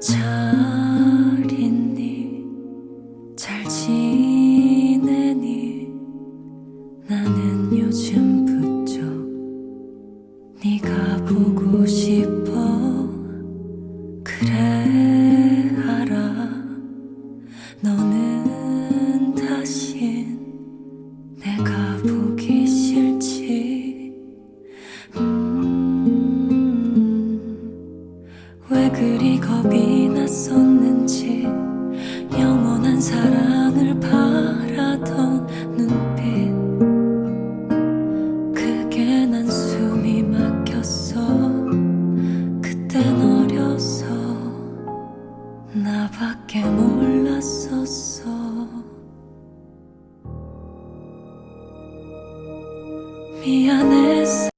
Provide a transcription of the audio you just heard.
잘 있니? 잘 지내니? 나는 요즘 부쩍 네가 보고 싶어 그래 알아 너는 다신 내가 보. 왜 그리 겁이 났었는지 영원한 사랑을 바라던 눈빛. 그게 난 숨이 막혔어. 그땐 어려서 나밖에 몰랐었어. 미안했어